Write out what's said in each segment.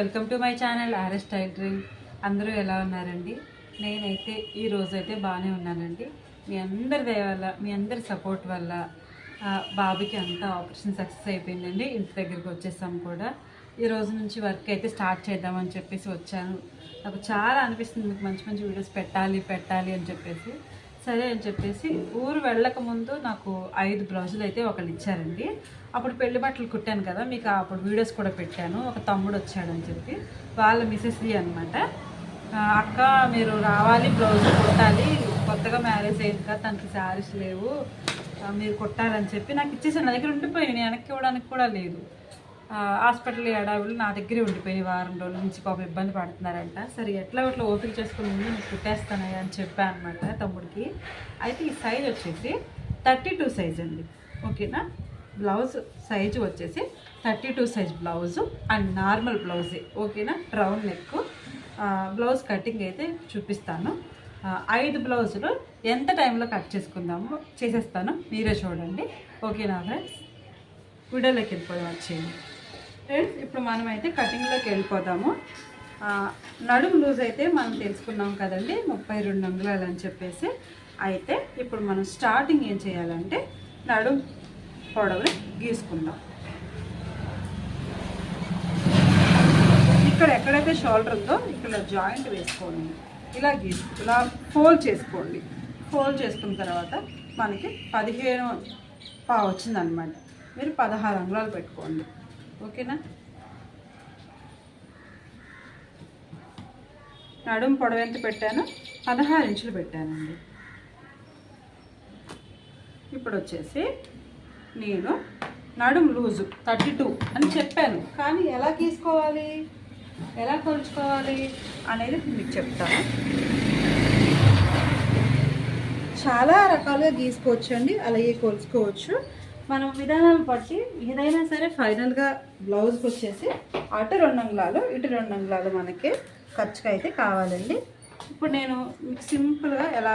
Welcome to my channel RS tailoring అందరూ ఎలా ఉన్నారండి? నేనైతే ఈ రోజైతే అయితే బాగానే ఉన్నానండి. మీ అందరి దయ వల్ల మీ అందరి సపోర్ట్ వల్ల బాబుకి అంతా ఆపరేషన్ సక్సెస్ అయిపోయిందండి. ఇంటి దగ్గరికి వచ్చేసాం కూడా. ఈ రోజు నుంచి వర్క్ అయితే స్టార్ట్ చేద్దామని చెప్పేసి వచ్చాను. నాకు చాలా అనిపిస్తుంది మీకు మంచి మంచి వీడియోస్ పెట్టాలి పెట్టాలి అని చెప్పేసి. సరే అని చెప్పేసి ఊరు వెళ్ళక ముందు నాకు ఐదు బ్లౌజులు అయితే ఒకళ్ళు ఇచ్చారండి. అప్పుడు పెళ్ళి బట్టలు కుట్టాను కదా మీకు అప్పుడు వీడియోస్ కూడా పెట్టాను. ఒక తమ్ముడు వచ్చాడని చెప్పి వాళ్ళ మిసెస్వి అనమాట అక్క మీరు రావాలి బ్లౌజ్ కుట్టాలి కొత్తగా మ్యారేజ్ అయింది కదా తనకి శారీస్ లేవు మీరు కుట్టాలని చెప్పి నాకు ఇచ్చేసాను నా దగ్గర ఉండిపోయి నేను వెనక్కి ఇవ్వడానికి కూడా లేదు. హాస్పిటల్ ఏడావులు నా దగ్గరే ఉండిపోయి వారం రోజుల నుంచి పాపం ఇబ్బంది పడుతున్నారంట. సరే ఎట్లా అట్లా ఓపిక చేసుకుని ముందు నీకు కుట్టేస్తానయ్యా అని చెప్పాను అనమాట తమ్ముడికి. అయితే ఈ సైజ్ వచ్చేసి థర్టీ టూ సైజ్ అండి. ఓకేనా? బ్లౌజ్ సైజు వచ్చేసి thirty two size blouse and normal బ్లౌజే. ఓకేనా? Round neck. బ్లౌజ్ కటింగ్ అయితే చూపిస్తాను. ఐదు బ్లౌజులు ఎంత టైంలో కట్ చేసుకుందామో చేసేస్తాను. మీరే చూడండి. ఓకేనా ఫ్రెండ్స్ వీడియోలోకి వెళ్ళిపోయి వచ్చేయండి. ఫ్రెండ్స్ ఇప్పుడు మనం అయితే కటింగ్లోకి వెళ్ళిపోదాము. నడుము లూజ్ అయితే మనం తెలుసుకున్నాం కదండి ముప్పై రెండు అంగుళాలు అని చెప్పేసి. అయితే ఇప్పుడు మనం స్టార్టింగ్ ఏం చేయాలంటే నడుము పొడవుని గీసుకుందాం. ఇక్కడ ఎక్కడైతే షోల్డర్ ఉందో ఇక్కడ జాయింట్ వేసుకోండి. ఇలా గీసు ఇలా ఫోల్డ్ చేసుకోండి. ఫోల్డ్ చేసుకున్న తర్వాత మనకి పదిహేను పావు వచ్చిందనమాట. మీరు పదహారు అంగుళాలు పెట్టుకోండి. ఓకేనా? నడుము పొడవు ఎంత పెట్టాను? పదహారు ఇంచులు పెట్టానండి. ఇప్పుడు వచ్చేసి నేను నడుం లూజు థర్టీ టూ అని చెప్పాను. కానీ ఎలా తీసుకోవాలి? ఎలా కొలుచుకోవాలి అనేది మీకు చెప్తాను. చాలా రకాలుగా గీసుకోవచ్చు అండి అలాగే కొలుచుకోవచ్చు. మనం విధానాలు బట్టి ఏదైనా సరే ఫైనల్గా బ్లౌజ్కి వచ్చేసి అటు రెండు అంగుళాలు ఇటు రెండు అంగుళాలు మనకి ఖర్చుగా అయితే కావాలండి. ఇప్పుడు నేను మీకు సింపుల్గా ఎలా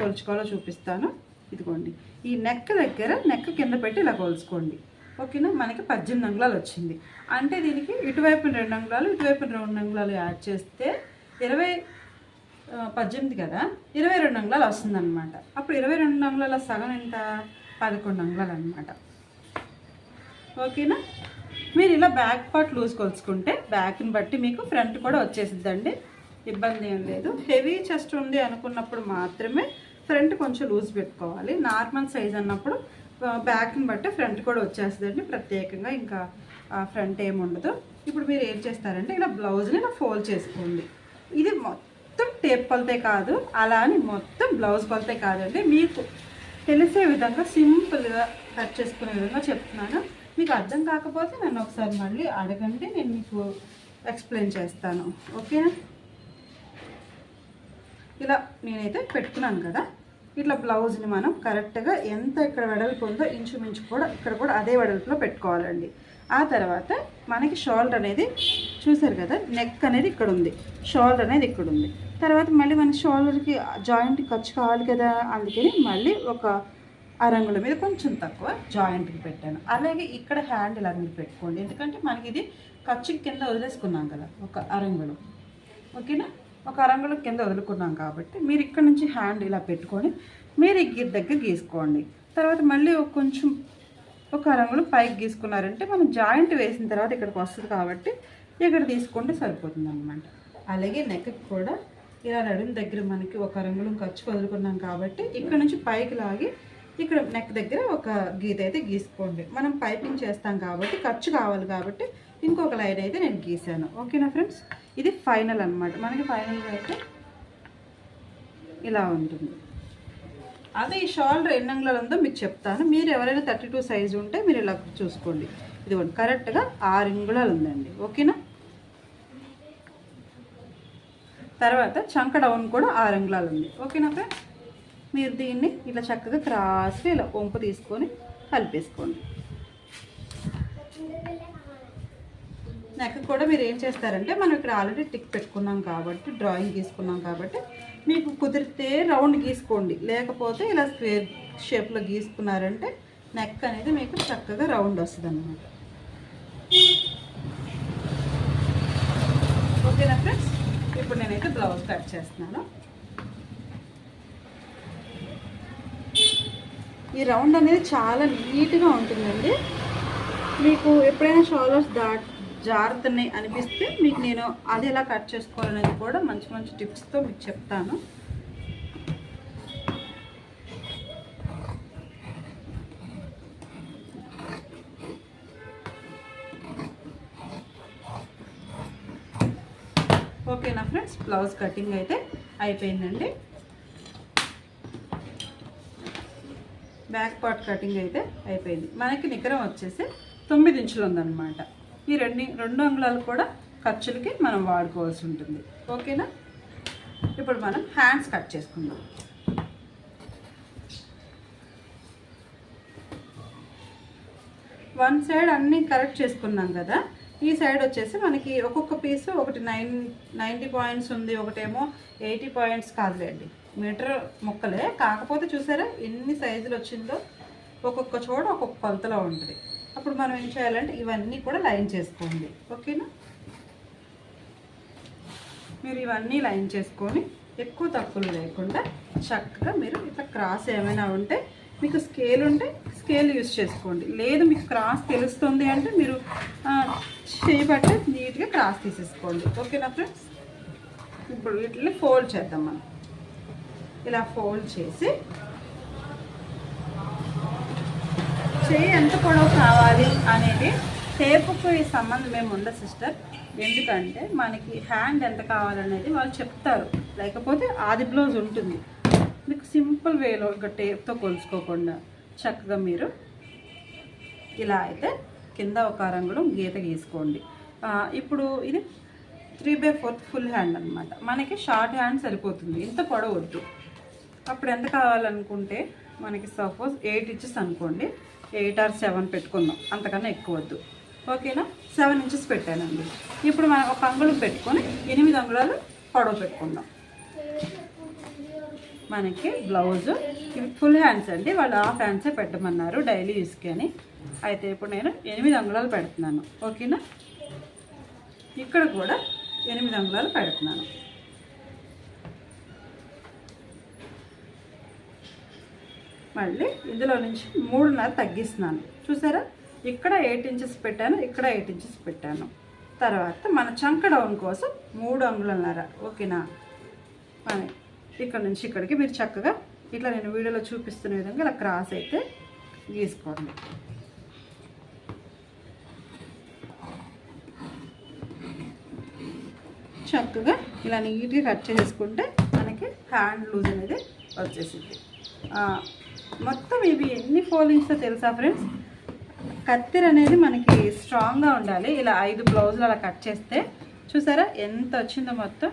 కొలుచుకోవాలో చూపిస్తాను. ఇదిగోండి. ఈ నెక్ దగ్గర నెక్ కింద పెట్టి ఇలా కొలుచుకోండి. ఓకేనా? మనకి పద్దెనిమిది అంగుళాలు వచ్చింది. అంటే దీనికి ఇటువైపు రెండు అంగుళాలు ఇటువైపు రెండు అంగుళాలు యాడ్ చేస్తే ఇరవై పద్దెనిమిది కదా? ఇరవై రెండు అంగుళాలు వస్తుందన్నమాట. అప్పుడు ఇరవై రెండు అంగుళాల సగం ఎంత? పదకొండు అంగుళాలు అనమాట ఓకేనా? మీరు ఇలా బ్యాక్ పార్ట్ లూజ్ కొలుచుకుంటే బ్యాక్ని బట్టి మీకు ఫ్రంట్ కూడా వచ్చేసిద్దండి. ఇబ్బంది ఏం లేదు. హెవీ చెస్ట్ ఉంది అనుకున్నప్పుడు మాత్రమే ఫ్రంట్ కొంచెం లూజ్ పెట్టుకోవాలి. నార్మల్ సైజ్ అన్నప్పుడు బ్యాక్ని బట్టి ఫ్రంట్ కూడా వచ్చేస్తుందండి ప్రత్యేకంగా ఇంకా ఫ్రంట్ ఏమి ఉండదు. ఇప్పుడు మీరు ఏం చేస్తారంటే ఇలా బ్లౌజ్ని ఇలా ఫోల్డ్ చేసుకోండి. ఇది మొత్తం టేప్ కొలతే కాదు అలా అని మొత్తం బ్లౌజ్ కొలతే కాదండి. మీకు తెలిసే విధంగా సింపుల్గా కట్ చేసుకునే విధంగా చెప్తున్నాను. మీకు అర్థం కాకపోతే నన్ను ఒకసారి మళ్ళీ అడగండి నేను మీకు ఎక్స్ప్లెయిన్ చేస్తాను. ఓకేనా ఇలా నేనైతే పెట్టుకున్నాను కదా. ఇట్లా బ్లౌజ్ని మనం కరెక్ట్గా ఎంత ఇక్కడ వెడల్పు ఉందో ఇంచుమించు కూడా ఇక్కడ కూడా అదే వెడల్పులో పెట్టుకోవాలండి. ఆ తర్వాత మనకి షోల్డర్ అనేది చూసారు కదా నెక్ అనేది ఇక్కడ ఉంది. షోల్డర్ అనేది ఇక్కడ ఉంది. తర్వాత మళ్ళీ మన షోల్డర్కి జాయింట్ ఖర్చు కావాలి కదా అందుకని మళ్ళీ ఒక అరంగుల మీద కొంచెం తక్కువ జాయింట్కి పెట్టాను. అలాగే ఇక్కడ హ్యాండ్ ఇలా మీరు పెట్టుకోండి. ఎందుకంటే మనకి ఇది ఖర్చు కింద వదిలేసుకున్నాం కదా ఒక అరంగుళం ఓకేనా? ఒక అరంగుళం కింద వదులుకున్నాం కాబట్టి మీరు ఇక్కడ నుంచి హ్యాండ్ ఇలా పెట్టుకొని మీరు ఈ దగ్గర గీసుకోండి. తర్వాత మళ్ళీ ఒక కొంచెం ఒక అరంగుళం పైకి గీసుకున్నారంటే మనం జాయింట్ వేసిన తర్వాత ఇక్కడికి వస్తుంది కాబట్టి ఇక్కడ తీసుకుంటే సరిపోతుంది అనమాట అలాగే నెక్కి కూడా ఇలా నడుము దగ్గర మనకి ఒక రంగులం ఖర్చు వదులుకున్నాం కాబట్టి ఇక్కడ నుంచి పైకి లాగి ఇక్కడ నెక్ దగ్గర ఒక గీత అయితే గీసుకోండి. మనం పైపింగ్ చేస్తాం కాబట్టి ఖర్చు కావాలి కాబట్టి ఇంకొక లైన్ అయితే నేను గీసాను. ఓకేనా ఫ్రెండ్స్ ఇది ఫైనల్ అనమాట మనకి ఫైనల్గా అయితే ఇలా ఉంటుంది. అదే ఈ షోల్డర్ ఎన్ని అంగుళాలు ఉందో మీకు చెప్తాను. మీరు ఎవరైనా థర్టీ టూ సైజు ఉంటే మీరు ఇలా చూసుకోండి. ఇదిగోండి కరెక్ట్గా ఆరు అంగుళాలు ఉందండి. ఓకేనా తర్వాత చంక డౌన్ కూడా ఆరు అంగుళాలు ఉంది. ఓకేనా ఫ్రెండ్స్ మీరు దీన్ని ఇలా చక్కగా క్రాస్గా ఇలా వంపు తీసుకొని కలిపేసుకోండి నెక్ కూడా మీరు ఏం చేస్తారంటే మనం ఇక్కడ ఆల్రెడీ టిక్ పెట్టుకున్నాం కాబట్టి డ్రాయింగ్ గీసుకున్నాం కాబట్టి మీకు కుదిరితే రౌండ్ గీసుకోండి. లేకపోతే ఇలా స్క్వేర్ షేప్లో గీసుకున్నారంటే నెక్ అనేది మీకు చక్కగా రౌండ్ వస్తుంది అన్నమాట ఓకేనా ఫ్రెండ్స్ ఇప్పుడు నేనైతే బ్లౌజ్ కట్ చేస్తున్నాను. ఈ రౌండ్ అనేది చాలా నీట్గా ఉంటుందండి. మీకు ఎప్పుడైనా షోల్డర్స్ దా జారుతున్నాయి అనిపిస్తే మీకు నేను అది ఎలా కట్ చేసుకోవాలనేది కూడా మంచి మంచి టిప్స్తో మీకు చెప్తాను. ఓకేనా ఫ్రెండ్స్? బ్లౌజ్ కటింగ్ అయితే అయిపోయిందండి. బ్యాక్ పార్ట్ కటింగ్ అయితే అయిపోయింది. మనకి నికరం వచ్చేసి తొమ్మిది ఇంచులు ఉందన్నమాట. ఈ రెండు రెండు అంగుళాలు కూడా ఖర్చులకి మనం వాడుకోవాల్సి ఉంటుంది. ఓకేనా? ఇప్పుడు మనం హ్యాండ్స్ కట్ చేసుకుందాం. వన్ సైడ్ అన్నీ కరెక్ట్ చేసుకున్నాం కదా? ఈ సైడ్ వచ్చేసి మనకి ఒక్కొక్క పీసు ఒకటి నైన్ నైంటీ పాయింట్స్ ఉంది ఒకటేమో ఎయిటీ పాయింట్స్ కాదులేండి. మీటర్ ముక్కలే. కాకపోతే చూసారా ఎన్ని సైజులు వచ్చిందో? ఒక్కొక్క చోట ఒక్కొక్క కొలతలో ఉంటుంది. అప్పుడు మనం ఏం చేయాలంటే ఇవన్నీ కూడా లైన్ చేసుకోండి. ఓకేనా? మీరు ఇవన్నీ లైన్ చేసుకొని ఎక్కువ తప్పులు లేకుండా చక్కగా మీరు ఇట్లా క్రాస్ ఏమైనా ఉంటే మీకు స్కేల్ ఉంటే స్కేల్ యూజ్ చేసుకోండి. లేదు మీకు క్రాస్ తెలుస్తుంది అంటే మీరు ఆ, చేయబట్టి నీట్గా క్రాస్ తీసేసుకోండి. ఓకేనా ఫ్రెండ్స్ ఇప్పుడు వీటిని ఫోల్డ్ చేద్దాం మనం. ఇలా ఫోల్డ్ చేసి చేయి ఎంత పొడవు కావాలి అనేది టేపుకు ఈ సంబంధం ఏమి ఉండదు సిస్టర్ ఎందుకంటే మనకి హ్యాండ్ ఎంత కావాలనేది వాళ్ళు చెప్తారు. లేకపోతే ఆది బ్లౌజ్ ఉంటుంది. సింపుల్ వేలో ఒక టేప్తో కొలుసుకోకుండా చక్కగా మీరు ఇలా అయితే కింద ఒక రంగులో గీత గీసుకోండి. ఇప్పుడు ఇది three by fourth full hand అనమాట మనకి షార్ట్ హ్యాండ్ సరిపోతుంది. ఇంత పొడవద్దు. అప్పుడు ఎంత కావాలనుకుంటే మనకి సపోజ్ ఎయిట్ ఇంచెస్ అనుకోండి. ఎయిట్ ఆర్ సెవెన్ పెట్టుకుందాం. అంతకన్నా ఎక్కువ వద్దు ఓకేనా? సెవెన్ ఇంచెస్ పెట్టానండి. ఇప్పుడు మనం ఒక అంగుళం పెట్టుకొని ఎనిమిది అంగుళాలు పొడవు పెట్టుకుందాం. మనకి బ్లౌజ్. ఇవి ఫుల్ హ్యాండ్స్ అండి. వాళ్ళు హాఫ్ హ్యాండ్సే పెట్టమన్నారు డైలీ యూస్కి అని. అయితే ఇప్పుడు నేను ఎనిమిది అంగుళాలు పెడుతున్నాను. ఓకేనా? ఇక్కడ కూడా ఎనిమిది అంగుళాలు పెడుతున్నాను. మళ్ళీ ఇందులో నుంచి మూడున్నర తగ్గిస్తున్నాను. చూసారా? ఇక్కడ ఎయిట్ ఇంచెస్ పెట్టాను ఇక్కడ ఎయిట్ ఇంచెస్ పెట్టాను. తర్వాత మన చంక డౌన్ కోసం మూడు అంగుళన్నర ఓకేనా? మన ఇక్కడ నుంచి ఇక్కడికి మీరు చక్కగా ఇట్లా నేను వీడియోలో చూపిస్తున్న విధంగా ఇలా క్రాస్ అయితే గీసుకోండి చక్కగా ఇలా నీట్గా కట్ చేసుకుంటే మనకి హ్యాండ్ లూజ్ అనేది వచ్చేసింది. మొత్తం ఇవి ఎన్ని ఫోల్డింగ్స్తో తెలుసా ఫ్రెండ్స్? కత్తిర అనేది మనకి స్ట్రాంగ్గా ఉండాలి. ఇలా ఐదు బ్లౌజులు అలా కట్ చేస్తే చూసారా? ఎంత వచ్చిందో మొత్తం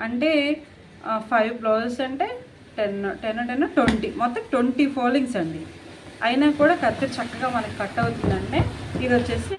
అంటే ఫైవ్ బ్లౌజెస్ అంటే టెన్ టెన్ టెన్ ట్వంటీ మొత్తం ట్వంటీ ఫోల్డింగ్స్ అండి. అయినా కూడా కత్తి చక్కగా మనకి కట్ అవుతుందంటే ఇది వచ్చేసి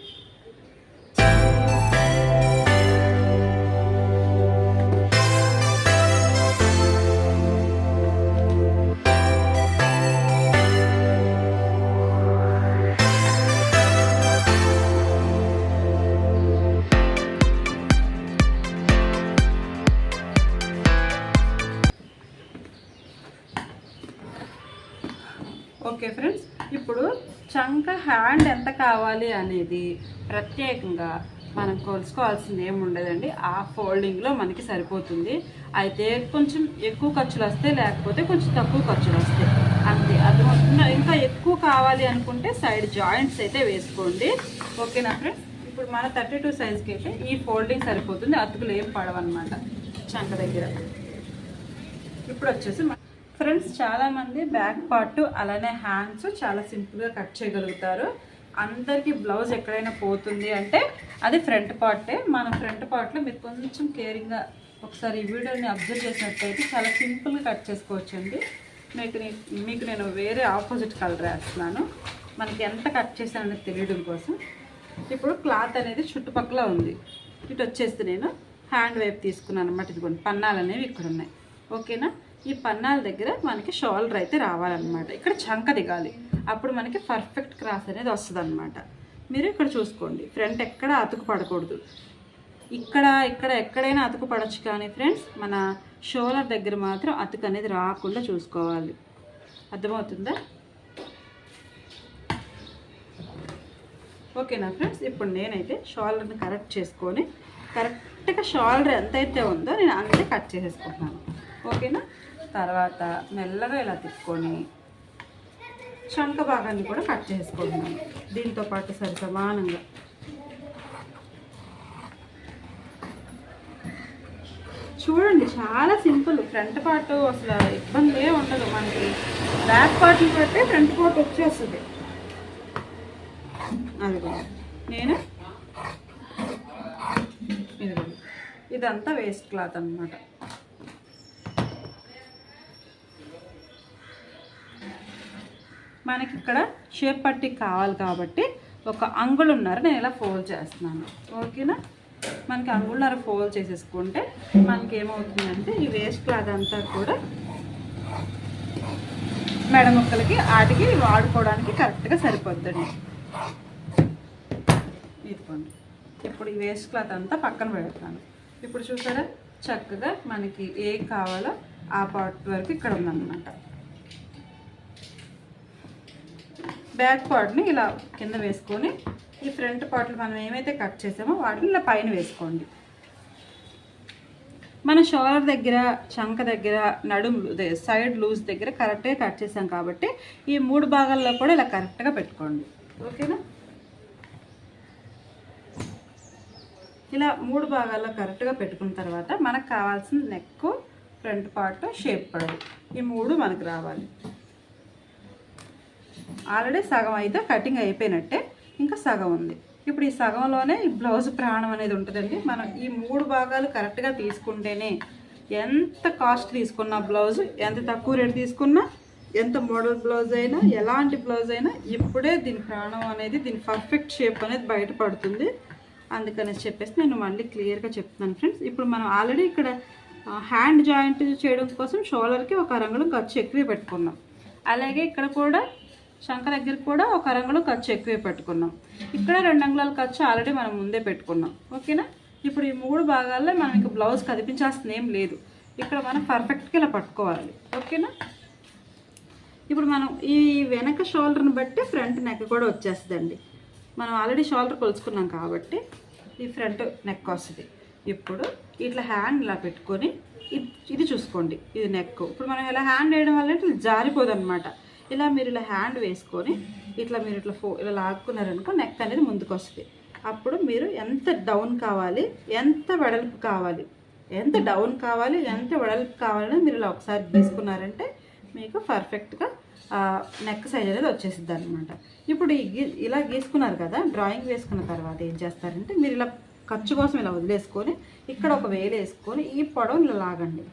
హ్యాండ్ ఎంత కావాలి అనేది ప్రత్యేకంగా మనం కొలుసుకోవాల్సింది ఏమి ఉండదండి ఆ ఫోల్డింగ్లో మనకి సరిపోతుంది. అయితే కొంచెం ఎక్కువ ఖర్చులు వస్తాయి లేకపోతే కొంచెం తక్కువ ఖర్చులు వస్తాయి. అంతే. అర్థమవుతుందా ఇంకా ఎక్కువ కావాలి అనుకుంటే సైడ్ జాయింట్స్ అయితే వేసుకోండి. ఓకేనా ఫ్రెండ్స్ ఇప్పుడు మన థర్టీ టూ సైజ్కి అయితే ఈ ఫోల్డింగ్ సరిపోతుంది. అతుకులు ఏం పడవన్నమాట. చంక దగ్గర. ఇప్పుడు వచ్చేసి మన- ఫ్రెండ్స్ చాలామంది బ్యాక్ పార్ట్ అలానే హ్యాండ్స్ చాలా సింపుల్గా కట్ చేయగలుగుతారు. అందరికీ బ్లౌజ్ ఎక్కడైనా పోతుంది అంటే అది ఫ్రంట్ పార్టే మన ఫ్రంట్ పార్ట్లో మీరు కొంచెం కేరింగ్గా ఒకసారి ఈ వీడియోని అబ్జర్వ్ చేసినట్టయితే చాలా సింపుల్గా కట్ చేసుకోవచ్చండి. మీకు మీకు నేను వేరే ఆపోజిట్ కలర్ వేస్తున్నాను. మనకి ఎంత కట్ చేశాననేది తెలియడం కోసం. ఇప్పుడు క్లాత్ అనేది చుట్టుపక్కల ఉంది. ఇటు వచ్చేసి నేను హ్యాండ్ వైపు తీసుకున్నాను అనమాట ఇదిగోండి పన్నాలు అనేవి ఇక్కడ ఉన్నాయి ఓకేనా? ఈ పన్నాల దగ్గర మనకి షోల్డర్ అయితే రావాలన్నమాట. ఇక్కడ చంక దిగాలి. అప్పుడు మనకి పర్ఫెక్ట్ క్రాస్ అనేది వస్తుంది అనమాట మీరు ఇక్కడ చూసుకోండి. ఫ్రంట్ ఎక్కడ అతుకు పడకూడదు. ఇక్కడ ఇక్కడ ఎక్కడైనా అతుకు పడచ్చు కానీ ఫ్రెండ్స్ మన షోలర్ దగ్గర మాత్రం అతుకు అనేది రాకుండా చూసుకోవాలి. అర్థమవుతుందా? ఓకేనా ఫ్రెండ్స్? ఇప్పుడు నేనైతే షోల్డర్ని కరెక్ట్ చేసుకొని కరెక్ట్గా షోల్డర్ ఎంతైతే ఉందో నేను అంతే కట్ చేసేసుకుంటున్నాను. ఓకేనా? తర్వాత మెల్లగా ఇలా తిప్పుకొని చంక భాగాన్ని కూడా కట్ చేసుకుంటున్నాను దీంతో పాటు సరి సమానంగా చూడండి చాలా సింపుల్. ఫ్రంట్ పార్ట్ అసలు ఇబ్బంది ఏ ఉండదు మనకి. బ్యాక్ పార్ట్ని బట్టి ఫ్రంట్ పార్ట్ వచ్చేస్తుంది. అదిగో నేను ఇదిగో ఇదంతా వేస్ట్ క్లాత్ అనమాట మనకి ఇక్కడ షేప్ పట్టి కావాలి కాబట్టి ఒక అంగుళున్నర నేను ఇలా ఫోల్డ్ చేస్తున్నాను. ఓకేనా? మనకి అంగుళున్నర ఫోల్డ్ చేసేసుకుంటే మనకి ఏమవుతుందంటే ఈ వేస్ట్ క్లాత్ అంతా కూడా మెడ ముక్కలకి వాటికి వాడుకోవడానికి కరెక్ట్గా సరిపోద్దండి. ఇదిగోండి. ఇప్పుడు ఈ వేస్ట్ క్లాత్ అంతా పక్కన పెడతాను. ఇప్పుడు చూసారా? చక్కగా మనకి ఏ కావాలో ఆ పార్ట్ వరకు ఇక్కడ ఉందన్నమాట. బ్యాక్ పార్ట్ని ఇలా కింద వేసుకొని ఈ ఫ్రంట్ పార్ట్లు మనం ఏమైతే కట్ చేసామో వాటిని ఇలా పైన వేసుకోండి. మన షోలర్ దగ్గర చంక దగ్గర నడుము సైడ్ లూజ్ దగ్గర కరెక్ట్గా కట్ చేసాం కాబట్టి ఈ మూడు భాగాల్లో కూడా ఇలా కరెక్ట్గా పెట్టుకోండి. ఓకేనా? ఇలా మూడు భాగాల్లో కరెక్ట్గా పెట్టుకున్న తర్వాత మనకు కావాల్సిన నెక్ ఫ్రంట్ పార్ట్ షేప్ పడదు ఈ మూడు మనకు రావాలి. ఆల్రెడీ సగం అయితే కటింగ్ అయిపోయినట్టే ఇంకా సగం ఉంది. ఇప్పుడు ఈ సగంలోనే ఈ బ్లౌజ్ ప్రాణం అనేది ఉంటుందండి. మనం ఈ మూడు భాగాలు కరెక్ట్గా తీసుకుంటేనే ఎంత కాస్ట్ తీసుకున్నా బ్లౌజ్ ఎంత తక్కువ రేట్ తీసుకున్నా ఎంత మోడల్ బ్లౌజ్ అయినా ఎలాంటి బ్లౌజ్ అయినా ఇప్పుడే దీని ప్రాణం అనేది దీని పర్ఫెక్ట్ షేప్ అనేది బయటపడుతుంది. అందుకని చెప్పేసి నేను మళ్ళీ క్లియర్గా చెప్తున్నాను ఫ్రెండ్స్. ఇప్పుడు మనం ఆల్రెడీ ఇక్కడ హ్యాండ్ జాయింట్ చేయడం కోసం షోలర్కి ఒక రంగులు ఖర్చు ఎక్కువ పెట్టుకున్నాం. అలాగే ఇక్కడ కూడా శంఖ దగ్గర కూడా ఒక అరంగుళం ఖర్చు ఎక్కువే పెట్టుకున్నాం. ఇక్కడ రెండు అంగుళాల ఖర్చు ఆల్రెడీ మనం ముందే పెట్టుకున్నాం. ఓకేనా? ఇప్పుడు ఈ మూడు భాగాల్లో మనం ఇంకా బ్లౌజ్ కదిపించాల్సిన ఏం లేదు. ఇక్కడ మనం పర్ఫెక్ట్గా ఇలా పట్టుకోవాలి. ఓకేనా? ఇప్పుడు మనం ఈ వెనక షోల్డర్ని బట్టి ఫ్రంట్ నెక్ కూడా వచ్చేస్తుందండి. మనం ఆల్రెడీ షోల్డర్ కొలుచుకున్నాం కాబట్టి ఈ ఫ్రంట్ నెక్ వస్తుంది. ఇప్పుడు ఇట్లా హ్యాండ్ ఇలా పెట్టుకొని ఇది ఇది చూసుకోండి. ఇది నెక్ ఇప్పుడు మనం ఇలా హ్యాండ్ వేయడం వల్ల ఇట్లా జారిపోదు అనమాట ఇలా మీరు ఇలా హ్యాండ్ వేసుకొని ఇట్లా మీరు ఇట్లా ఫో ఇలా లాక్కున్నారనుకో నెక్ అనేది ముందుకు వస్తుంది అప్పుడు మీరు ఎంత డౌన్ కావాలి ఎంత వెడల్పు కావాలి ఎంత డౌన్ కావాలి ఎంత వెడల్పు కావాలని మీరు ఇలా ఒకసారి తీసుకున్నారంటే మీకు పర్ఫెక్ట్గా నెక్ సైజ్ అనేది వచ్చేసిద్ది అనమాట ఇప్పుడు ఇలా గీసుకున్నారు కదా డ్రాయింగ్ వేసుకున్న తర్వాత ఏం చేస్తారంటే మీరు ఇలా ఖర్చు కోసం ఇలా వదిలేసుకొని ఇక్కడ ఒక వేలు వేసుకొని ఈ పొడవు ఇలా లాగండి.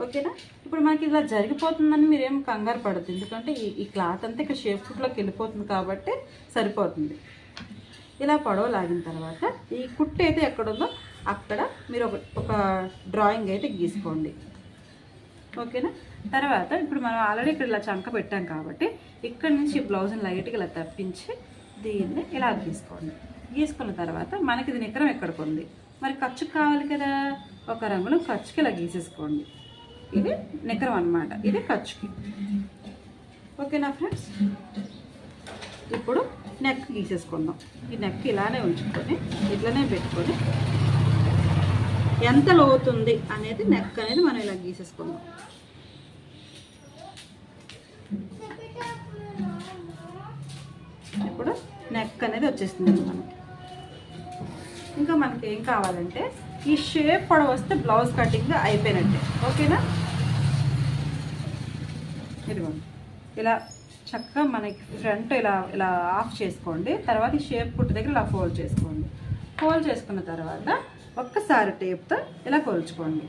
ఓకేనా? ఇప్పుడు మనకి ఇలా జరిగిపోతుందని మీరేం కంగారు పడద్దు. ఎందుకంటే ఈ ఈ క్లాత్ అంతా ఇక్కడ షేప్ ఫుట్లోకి వెళ్ళిపోతుంది కాబట్టి సరిపోతుంది. ఇలా పొడవ లాగిన తర్వాత ఈ కుట్టు అయితే ఎక్కడుందో అక్కడ మీరు ఒక ఒక డ్రాయింగ్ అయితే గీసుకోండి. ఓకేనా? తర్వాత ఇప్పుడు మనం ఆల్రెడీ ఇక్కడ ఇలా చంక పెట్టాం కాబట్టి ఇక్కడ నుంచి బ్లౌజ్ని లైట్గా ఇలా తప్పించి దీన్ని ఇలా గీసుకోండి. గీసుకున్న తర్వాత మనకి ఇది నికరం ఎక్కడికి ఉంది? మరి ఖర్చుకు కావాలి కదా? ఒక రంగులో ఖర్చుకి ఇలా గీసేసుకోండి. ఇది నిక్కరం అన్నమాట. ఇది ఖర్చుకి ఓకేనా ఫ్రెండ్స్? ఇప్పుడు నెక్ గీసేసుకుందాం. ఈ నెక్ ఇలానే ఉంచుకొని ఇట్లానే పెట్టుకొని ఎంత లోతుంది అనేది నెక్ అనేది మనం ఇలా గీసేసుకుందాం. ఇప్పుడు నెక్ అనేది వచ్చేస్తుంది మనకి. ఇంకా మనకి ఏం కావాలంటే ఈ షేప్ పొడవు వస్తే బ్లౌజ్ కటింగ్ అయిపోయినట్టే. ఓకేనా? ఇదిగోండి ఇలా చక్కగా మనకి ఫ్రంట్ ఇలా ఇలా ఆఫ్ చేసుకోండి. తర్వాత ఈ షేప్ పుట్టు దగ్గర ఇలా ఫోల్డ్ చేసుకోండి. ఫోల్డ్ చేసుకున్న తర్వాత ఒక్కసారి టేప్తో ఇలా కొలుచుకోండి.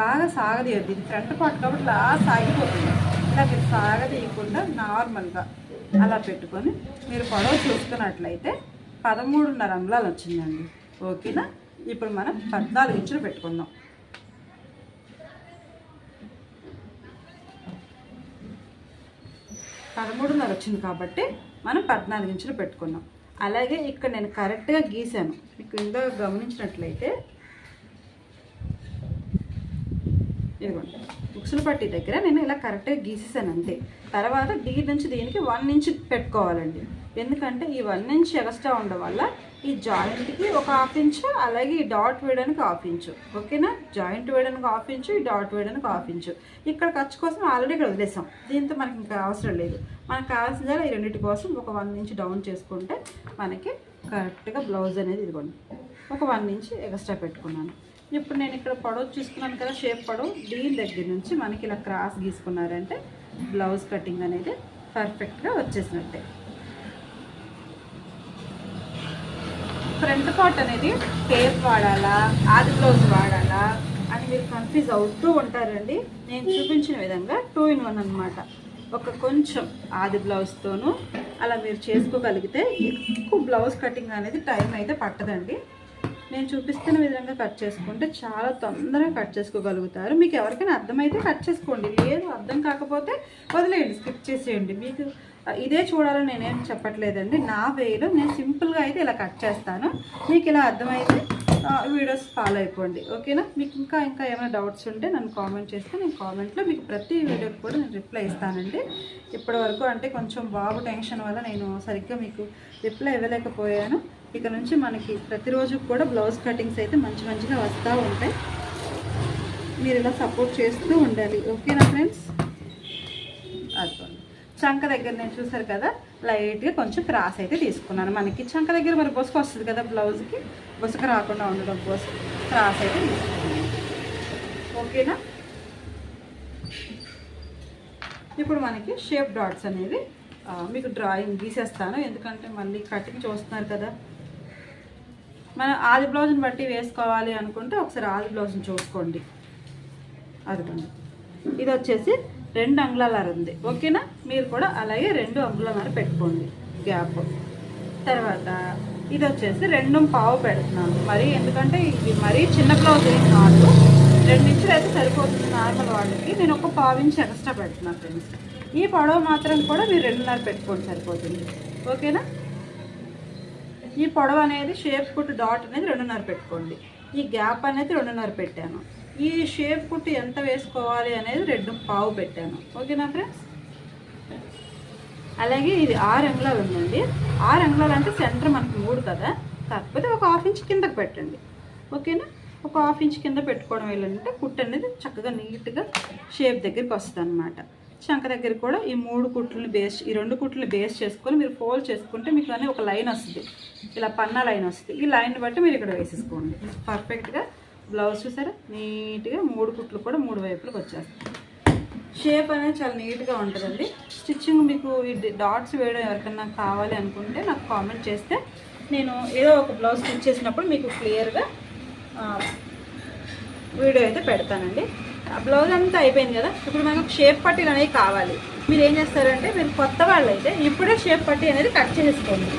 బాగా సాగదీయద్దు. ఇది ఫ్రంట్ పార్ట్ కాబట్టి ఇలా సాగిపోతుంది. ఇలా మీరు సాగదీయకుండా నార్మల్గా అలా పెట్టుకొని మీరు పొడవ చూసుకున్నట్లయితే పదమూడున్నర అంగుళాలు వచ్చిందండి. ఓకేనా? ఇప్పుడు మనం పద్నాలుగు ఇంచులు పెట్టుకుందాం. పదమూడున్నర వచ్చింది కాబట్టి మనం పద్నాలుగు ఇంచులు పెట్టుకున్నాం. అలాగే ఇక్కడ నేను కరెక్ట్గా గీసాను. మీకు ఇందాక గమనించినట్లయితే ఇదిగోండి. బుక్స్లు పట్టి దగ్గర నేను ఇలా కరెక్ట్గా గీసేసాను అంతే. తర్వాత దీని నుంచి దీనికి వన్ ఇంచ్ పెట్టుకోవాలండి. ఎందుకంటే ఈ వన్ ఇంచ్ ఎగస్ట్రా ఉండడం వల్ల ఈ జాయింట్కి ఒక హాఫ్ ఇంచు అలాగే ఈ డాట్ వేయడానికి హాఫ్ ఇంచు. ఓకేనా? జాయింట్ వేయడానికి హాఫ్ ఇంచు ఈ డాట్ వేయడానికి హాఫ్ ఇంచు. ఇక్కడ ఖర్చు కోసం ఆల్రెడీ ఇక్కడ వదిలేసాం. దీంతో మనకి ఇంకా అవసరం లేదు. మనకు కావాల్సిన ఈ రెండింటి కోసం ఒక వన్ ఇంచ్ డౌన్ చేసుకుంటే మనకి కరెక్ట్గా బ్లౌజ్ అనేది ఇదిగోండి. ఒక వన్ ఇంచ్ ఎక్స్ట్రా పెట్టుకున్నాను. ఇప్పుడు నేను ఇక్కడ పొడవు చూసుకున్నాను కదా షేప్ పొడవు. దీని దగ్గర నుంచి మనకి ఇలా క్రాస్ గీసుకున్నారంటే బ్లౌజ్ కటింగ్ అనేది పర్ఫెక్ట్గా వచ్చేసినట్టే. ఫ్రంట్ పార్ట్ అనేది టేప్ వాడాలా ఆది బ్లౌజ్ వాడాలా అని మీరు కన్ఫ్యూజ్ అవుతూ ఉంటారండి. నేను చూపించిన విధంగా టూ ఇన్ వన్ అనమాట ఒక కొంచెం ఆది బ్లౌజ్తోనూ అలా మీరు చేసుకోగలిగితే ఎక్కువ బ్లౌజ్ కటింగ్ అనేది టైం అయితే పట్టదండి. నేను చూపిస్తున్న విధంగా కట్ చేసుకుంటే చాలా తొందరగా కట్ చేసుకోగలుగుతారు. మీకు ఎవరికైనా అర్థమైతే కట్ చేసుకోండి. లేదు అర్థం కాకపోతే వదిలేయండి స్కిప్ చేసేయండి. మీకు ఇదే చూడాలని నేనేం చెప్పట్లేదండి. నా వేలో నేను సింపుల్గా అయితే ఇలా కట్ చేస్తాను. మీకు ఇలా అర్థమైతే వీడియోస్ ఫాలో అయిపోండి. ఓకేనా? మీకు ఇంకా ఇంకా ఏమైనా డౌట్స్ ఉంటే నన్ను కామెంట్ చేస్తే నేను కామెంట్లో మీకు ప్రతి వీడియోకి కూడా నేను రిప్లై ఇస్తానండి. ఇప్పటి వరకు అంటే కొంచెం బాబు టెన్షన్ వల్ల నేను సరిగ్గా మీకు రిప్లై ఇవ్వలేకపోయాను. ఇక నుంచి మనకి ప్రతిరోజు కూడా బ్లౌజ్ కటింగ్స్ అయితే మంచి మంచిగా వస్తూ ఉంటాయి. మీరు ఇలా సపోర్ట్ చేస్తూ ఉండాలి. ఓకేనా ఫ్రెండ్స్? అర్థం చంక దగ్గర నేను చూసారు కదా లైట్గా కొంచెం క్రాస్ అయితే తీసుకున్నాను. మనకి చంక దగ్గర మరి బొసుకు వస్తుంది కదా బ్లౌజ్కి బొసుకు రాకుండా ఉండడం కోసం క్రాస్ అయితే తీసుకున్నాను. ఓకేనా? ఇప్పుడు మనకి షేప్ డాట్స్ అనేవి మీకు డ్రాయింగ్ గీసేస్తాను. ఎందుకంటే మళ్ళీ కటింగ్ చూస్తున్నారు కదా. మనం ఆది బ్లౌజ్ని బట్టి వేసుకోవాలి అనుకుంటే ఒకసారి ఆది బ్లౌజ్ని చూసుకోండి. అదిగోండి. ఇది వచ్చేసి రెండు అంగుళాల ఉంది. ఓకేనా? మీరు కూడా అలాగే రెండు అంగుళాల పెట్టుకోండి. గ్యాప్ తర్వాత ఇది వచ్చేసి రెండు పావు పెడుతున్నాను. మరి ఎందుకంటే ఇది మరీ చిన్న బ్లౌజ్ ఏం కాదు. రెండు ఇంచులు అయితే సరిపోతుంది నార్మల్ వాళ్ళకి. నేను ఒక పావు ఇంచు ఎక్స్ట్రా పెడుతున్నాను ఫ్రెండ్స్ ఈ పొడవు మాత్రం కూడా మీరు రెండున్నర పెట్టుకోండి సరిపోతుంది. ఓకేనా? ఈ పొడవు అనేది షేప్ కుట్టు డాట్ అనేది రెండున్నర పెట్టుకోండి. ఈ గ్యాప్ అనేది రెండున్నర పెట్టాను. ఈ షేప్ కుట్టు ఎంత వేసుకోవాలి అనేది రెండు పావు పెట్టాను. ఓకేనా ఫ్రెండ్స్? అలాగే ఇది ఆరు అంగుళాలు ఉందండి. ఆరు అంగుళాలు అంటే సెంటర్ మనకి మూడు కదా. కాకపోతే ఒక హాఫ్ ఇంచ్ కిందకి పెట్టండి. ఓకేనా? ఒక హాఫ్ ఇంచ్ కింద పెట్టుకోవడం ఏంటంటే కుట్టు అనేది చక్కగా నీట్గా షేప్ దగ్గరికి వస్తుంది అనమాట చంక దగ్గర కూడా ఈ మూడు కుట్లని బేస్ ఈ రెండు కుట్లని బేస్ చేసుకొని మీరు ఫోల్డ్ చేసుకుంటే మీకు అనేది ఒక లైన్ వస్తుంది. ఇలా పన్నా లైన్ వస్తుంది. ఈ లైన్ బట్టి మీరు ఇక్కడ వేసేసుకోండి. పర్ఫెక్ట్గా బ్లౌజ్ చూసారా? నీట్గా మూడు కుట్లు కూడా మూడు వైపులకు వచ్చేస్తాయి. షేప్ అనేది చాలా నీట్గా ఉంటుందండి. స్టిచ్చింగ్ మీకు ఈ డాట్స్ వేయడం ఎవరికైనా కావాలి అనుకుంటే నాకు కామెంట్ చేస్తే నేను ఏదో ఒక బ్లౌజ్ స్టిచ్ చేసినప్పుడు మీకు క్లియర్గా వీడియో అయితే పెడతానండి. ఆ బ్లౌజ్ అంతా అయిపోయింది కదా? ఇప్పుడు మనకు షేప్ పట్టీలు అనేవి కావాలి. మీరు ఏం చేస్తారంటే మీరు కొత్త వాళ్ళు అయితే ఇప్పుడే షేప్ పట్టీ అనేది కట్ చేసుకోండి.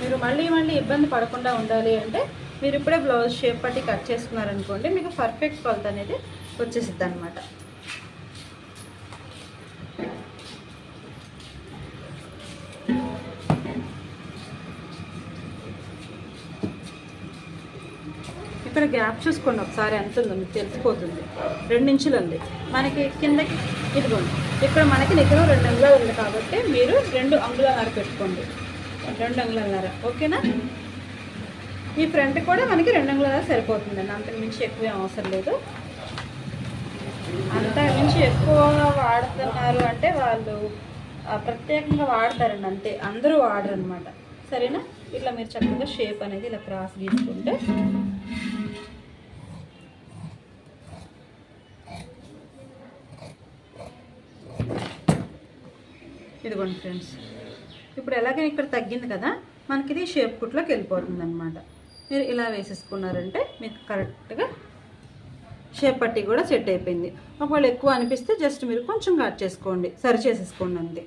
మీరు మళ్ళీ మళ్ళీ ఇబ్బంది పడకుండా ఉండాలి అంటే మీరు ఇప్పుడే బ్లౌజ్ షేప్ పట్టి కట్ చేసుకున్నారనుకోండి మీకు పర్ఫెక్ట్ కొలత అనేది వచ్చేసిద్ది అనమాట ఇక్కడ గ్యాప్ చూసుకోండి ఒకసారి ఎంత ఉందో మీకు తెలిసిపోతుంది. రెండు ఇంచులు ఉంది మనకి కిందకి ఇదిగోండి. ఇక్కడ మనకి నిజం రెండు అంగుళాలు ఉంది కాబట్టి మీరు రెండు అంగుళాలు పెట్టుకోండి రెండు అంగుళాలన్నర ఓకేనా? ఈ ఫ్రంట్ కూడా మనకి రెండు అంగుళాలు సరిపోతుందండి. అంతకు మించి ఎక్కువ అవసరం లేదు. అంతకు మించి ఎక్కువ వాడుతున్నారు అంటే వాళ్ళు ప్రత్యేకంగా వాడతారండి అంతే. అందరూ వాడరు అనమాట సరేనా? ఇట్లా మీరు చక్కగా షేప్ అనేది ఇలా క్రాస్ గీసుకుంటే. ఇదిగోండి ఫ్రెండ్స్. ఇప్పుడు ఎలాగైనా ఇక్కడ తగ్గింది కదా మనకి ఇది షేప్ కుట్లోకి వెళ్ళిపోతుంది అనమాట మీరు ఇలా వేసేసుకున్నారంటే మీకు కరెక్ట్గా షేప్ పట్టి కూడా సెట్ అయిపోయింది. ఒకవేళ ఎక్కువ అనిపిస్తే జస్ట్ మీరు కొంచెం కట్ చేసుకోండి. సరి చేసేసుకోండి అంతే.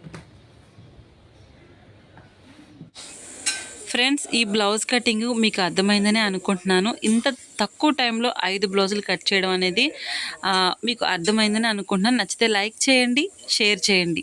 ఫ్రెండ్స్ ఈ బ్లౌజ్ కటింగ్ మీకు అర్థమైందని అనుకుంటున్నాను. ఇంత తక్కువ టైంలో ఐదు బ్లౌజులు కట్ చేయడం అనేది మీకు అర్థమైందని అనుకుంటున్నాను. నచ్చితే లైక్ చేయండి షేర్ చేయండి.